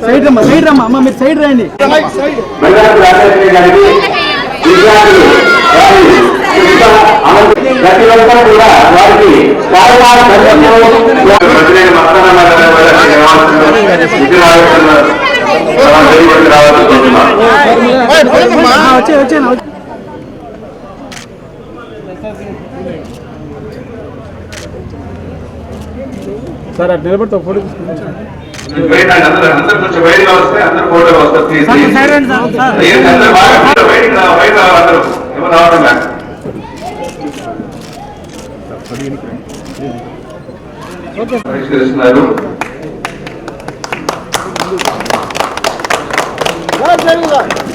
Side రమ్మా side రమ్మా అమ్మ మీరు సైడ్ రండి ప్రతి ఒక్కరు కూడా వారికి కారణాలు సార్ అది నిలబడితే ఫోటో తీసుకుంటారు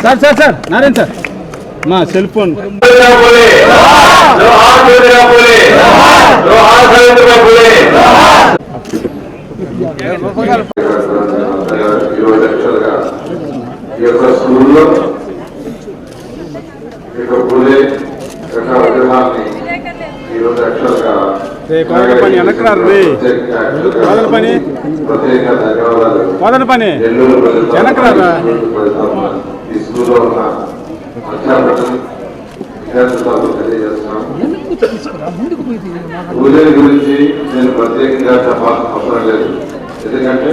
రాజశేఖర గారికి విద్యార్థులు వారి శిక్ష అమలు ప్రతి ఒక్కరు కూడా వారికి కారణాలు ప్రత్యేక మతాల వచ్చే పని. సార్ అటు గురించి నేను ప్రత్యేకంగా చెప్పాల్సిన అవసరం లేదు ఎందుకంటే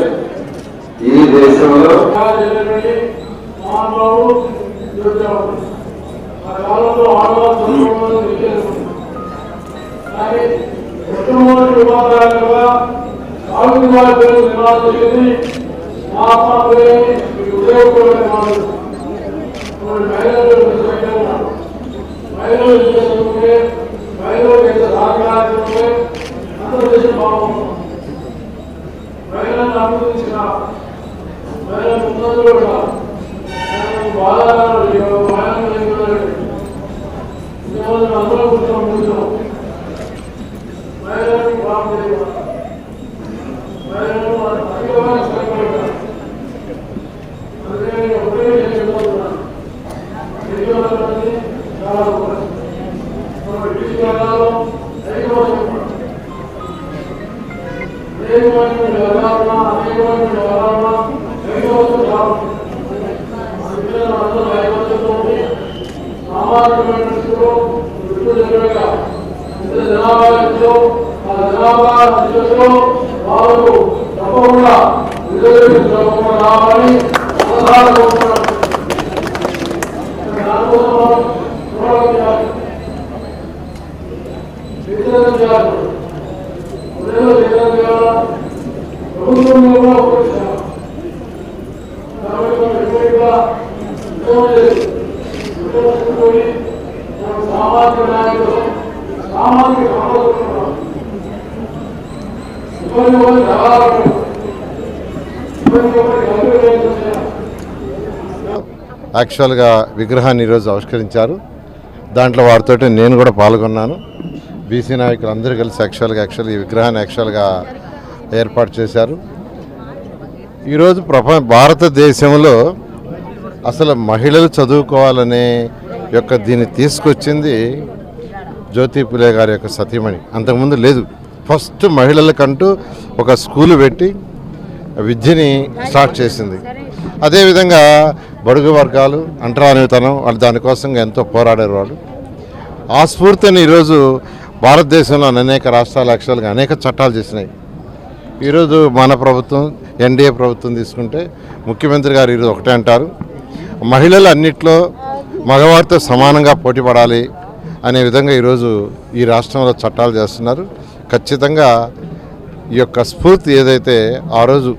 ఈ దేశంలో తీసి సైడ్ రండి సార్ సార్ ఏంటి అందరూ బాగా బయటకు రా బయట రావాలి అందరూ ఎవరు రావడం లేదు. పరిష్కరిస్తున్నారు sir sir sir Narayana sir మా సెల్ పూలే జోహార్ జ్యోతిరావు పూలే జోహార్ సావిత్రిబాయి పని నెల్లూరు ప్రజలు యాక్చువల్గా విగ్రహాన్ని ఈరోజు ఆవిష్కరించారు. దాంట్లో వారితోటి నేను కూడా పాల్గొన్నాను. బీసీ నాయకులు అందరూ కలిసి యాక్చువల్గా యాక్చువల్గా ఈ విగ్రహాన్ని యాక్చువల్గా ఏర్పాటు చేశారు. ఈరోజు ప్రపంచ భారతదేశంలో అసలు మహిళలు చదువుకోవాలనే యొక్క దీన్ని తీసుకొచ్చింది జ్యోతి పులే గారి యొక్క సతీమణి. అంతకుముందు లేదు. ఫస్ట్ మహిళలకంటూ ఒక స్కూల్ పెట్టి విద్యని స్టార్ట్ చేసింది. అదేవిధంగా బడుగు వర్గాలు అంటరానితనం వాళ్ళు దానికోసం ఎంతో పోరాడారు వాళ్ళు. ఆ స్ఫూర్తిని ఈరోజు భారతదేశంలో అనేక రాష్ట్రాలు యాక్చువల్గా అనేక చట్టాలు చేసినాయి. ఈరోజు మన ప్రభుత్వం ఎన్డీఏ ప్రభుత్వం తీసుకుంటే ముఖ్యమంత్రి గారు ఈరోజు ఒకటే అంటారు. మహిళలు అన్నిట్లో మగవారితో సమానంగా పోటీ పడాలి అనే విధంగా ఈరోజు ఈ రాష్ట్రంలో చట్టాలు చేస్తున్నారు. ఖచ్చితంగా ఈ యొక్క స్ఫూర్తి ఏదైతే ఆ రోజు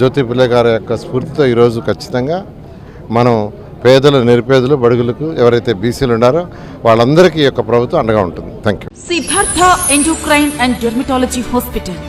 జ్యోతి పిల్లె గారి యొక్క స్ఫూర్తితో ఈరోజు ఖచ్చితంగా మనం పేదలు నిరుపేదలు బడుగులకు ఎవరైతే బీసీలు ఉన్నారో వాళ్ళందరికీ ఈ యొక్క ప్రభుత్వం అండగా ఉంటుంది. Thank you Siddhartha endocrine and dermatology hospital